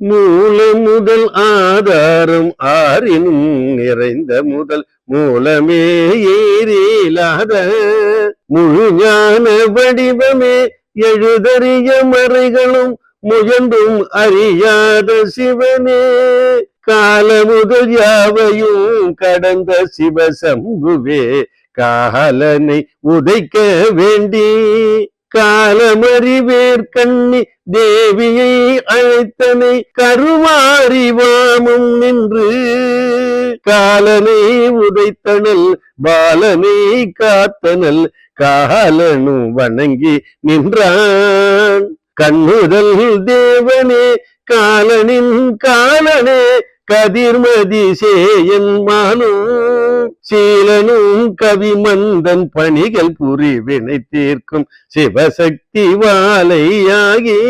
மூல முதல் ஆதாரம் ஆறினும் நிறைந்த முதல் மூலமே ஏறிலாத முழு ஞான வடிவமே எழுதறிய மறைகளும் முயன்றும் அறியாத சிவனே. கால முதல் யாவையும் கடந்த சிவசம்புவே காலனை உதைக்க வேண்டி காலமறிவேர் கண்ணி தேவியை அழைத்தனை கருமாறிவாமும் நின்று. காலனை உதைத்தனல் பாலனை காத்தனல் காலனும் வணங்கி நின்றான். கண்ணுதல் தேவனே காலனின் காலனே கதிர்மதி சேயன் மானும் சீலனும் கவிமந்தன் பணிகள் புரிவினை தீர்க்கும் சிவசக்தி வாழையாகி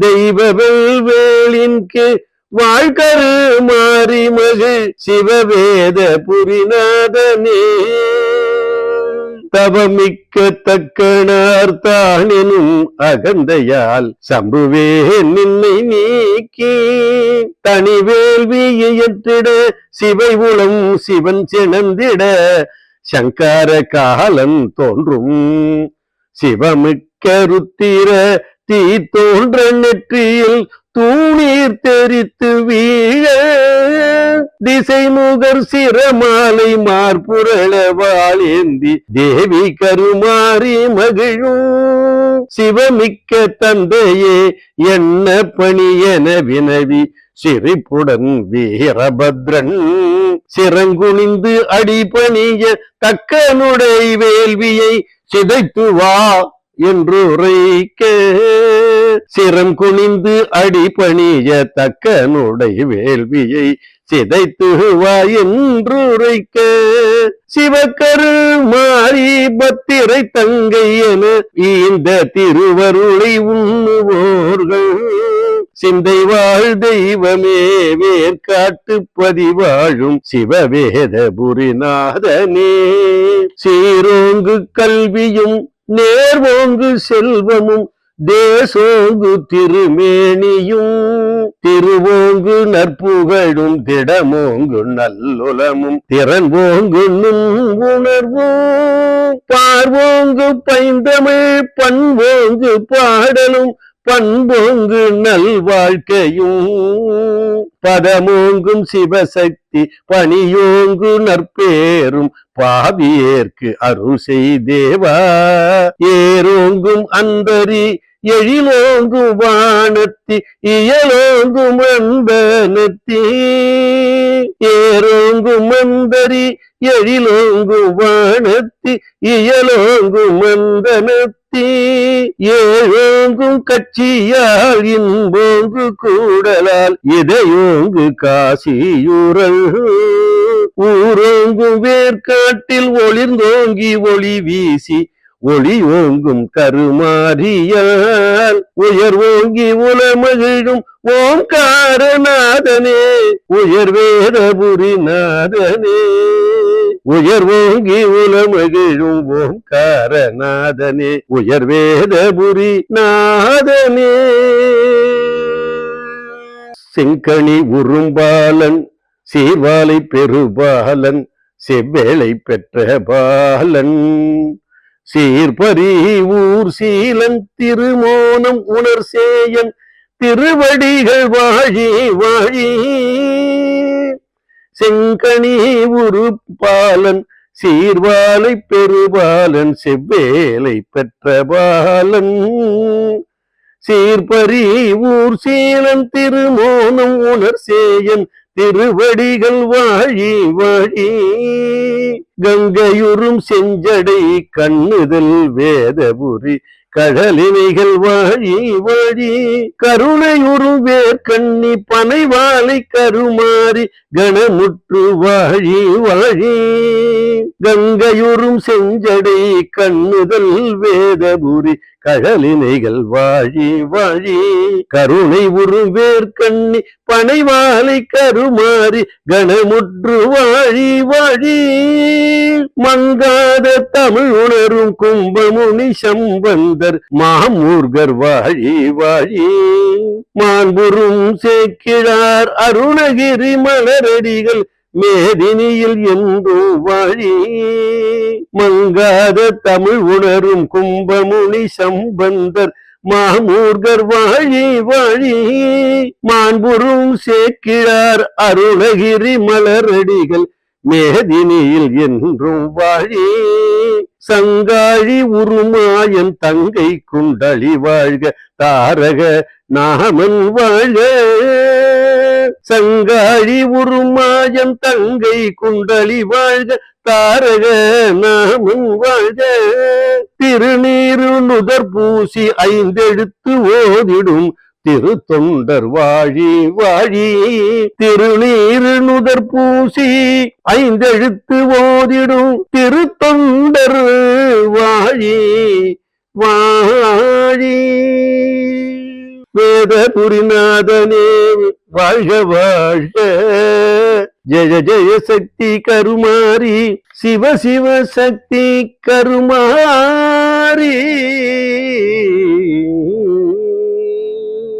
தெய்வவெல் வேளின்கு வாழ்கரு மாறி மகள் சிவவேத புரிநாதனே. தவமிக்க தக்கனார் அகந்தையால் சம்புவே நின்னை நீக்கி தனி வேள்வி சிவை உளம் சிவன் சினந்திட சங்கார காலம் தோன்றும். சிவமிக்க ருத்திர தீ தோன்ற நெற்றியில் தூணீர் தெரித்து வீழ திசை முகர் மார்புரள வாழேந்தி தேவி கருமாறி மகிழும் சிவமிக்க தந்தையே என்ன பணியென வினவி சிரிப்புடன் வீரபத்ரன். சிறங்குனிந்து அடிபணிய தக்கனுடை வேள்வியை சிதைத்து வா என்று உரைக்க சிரம் குனிந்து அடிபணிய தக்கனுடை வேள்வியை சிதைத்து வா சிவக்கரு மாறி பத்திரை தங்கை என இந்த திருவருளை உண்ணுவோர்கள். சிந்தை வாழ் தெய்வமே வேர்காட்டு பதிவாழும் சிவவேத புரிநாதனே. சீரோங்கு கல்வியும் நேர்வோங்கு செல்வமும் தேசோங்கு திருமேனியும் திருவோங்கு நற்புகழும் திடமோங்கு நல்லுலமும் திறன்போங்கு நுண் உணர்வும் பார்வோங்கு பைந்தமிழ் பண்போங்கு பாடலும் பண்போங்கு நல்வாழ்க்கையும் பதமோங்கும் சிவசக்தி பணியோங்கு நற்பேரும் பாவியேற்கு அருள் செய்தேவா ஏரோங்கும் அந்தரி எழிலோங்கும் வானத்தி இயலோங்கும் அன்பனத்தி ஏரோங்கும் மந்தரி எழிலோங்கும் வானத்தி இயலோங்கும் மந்தனத்தி ஏழோங்கும் கட்சியால் இன்போங்கு கூடலால் இதையோங்கு காசியுரல்? ஊரோங்கும் வேர்க்காட்டில் ஒளிர்ந்தோங்கி ஒளி வீசி ஒளி ஓங்கும் கருமாரியால் உயர்வோங்கி உலமகிழும் ஓம்காரநாதனே. உயர்வேதபுரி நாதனே உயர் உயர்வோங்கி உலமகிழும் ஓம்காரநாதனே. உயர்வேதபுரி நாதனே செங்கனி உரும்பாலன் சீர்வாலை பெருபாலன் செவ்வேளை பெற்ற பாலன். சீர்பரி ஊர் சீலன் திருமோனம் உணர் சேயன் திருவடிகள் வாழி வாழி. செங்கனி உருப்பாலன் சீர்வாலை பெருபாலன் செவ்வேலை பெற்ற பாலன். சீர்பரி ஊர் சீலன் திருமோனம் உணர் சேயன் திருவடிகள் வாழி வாழி கங்கையுறும் செஞ்சடை கண்ணுதல் வேதபுரி கடலினைகள் வாழி வாழி கருணையுறும் வேர்க்கண்ணி பனைவாளை கருமாறி கணமுற்று வாழி வாழி கங்கையுறும் செஞ்சடை கண்ணுதல் வேதபுரி கழலினைகள் வாழி வாழி கருணை உருவேர் கண்ணி பனைவாலை கருமாறி கணமுற்று வாழி வாழி. மங்காத தமிழ் உணரும் கும்பமுனி சம்பந்தர் மாமூர்கர் வாழி வாழி. மாண்புறும் சேக்கிழார் அருணகிரி மலரடிகள் மேதினியில் எந்தோ வழி மங்காத தமிழ் உணரும் கும்பமுனி சம்பந்தர் மாமூர்கர் வாழி வாழி மாண்புறும் சேக்கிழார் அருணகிரி மலரடிகள் மேதினியில் என்றும் வாழி சங்காழி உருமாயன் தங்கை குண்டளி வாழ்க தாரக நாமன் வாழ்க சங்காழி உருமாயம் தங்கை குண்டலி வாழ்க தாரக நாமன் வாழ்க. திருநீரு நுதர் பூசி ஐந்தெழுத்து ஓதிடும் திரு தொண்டர் வாழி வாழி. திருநீரு நுதர் பூசி ஐந்தெழுத்து ஓதிடும் திரு தொண்டர் வாழி வாழி. வேத புரிநாதனே வாழ்க வாழ்க. ஜெய ஜெய சக்தி கருமாரி. சிவ சிவ சக்தி கருமாரி.